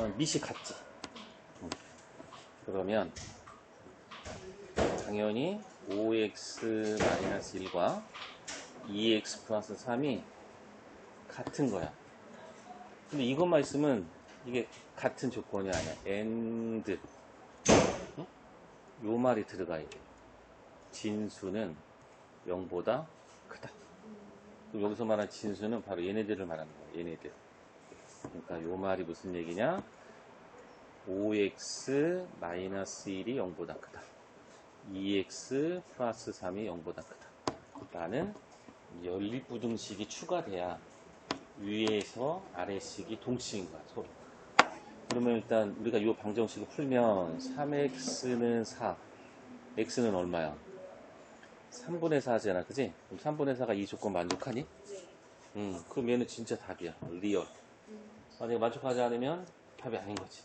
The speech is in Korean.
어, 밑이 같지. 음. 그러면 당연히 5x-1과 2x 플러스 3이 같은 거야. 근데 이것만 있으면 이게 같은 조건이 아니야. and 응? 요 말이 들어가야 돼. 진수는 0보다 크다. 여기서 말한 진수는 바로 얘네들을 말하는 거야. 얘네들. 그러니까 요 말이 무슨 얘기냐? 5x 마이너스 1이 0보다 크다. 2x 플러스 3이 0보다 크다. 라는 연립부등식이 추가돼야 위에서 아래식이 동식인 거야, 서로. 그러면 일단 우리가 이 방정식을 풀면 3x는 4, x는 얼마야? 3분의 4잖아, 그지? 그럼 3분의 4가 이 조건 만족하니? 음, 그럼 얘는 진짜 답이야, 리얼. 만약에 만족하지 않으면 답이 아닌 거지.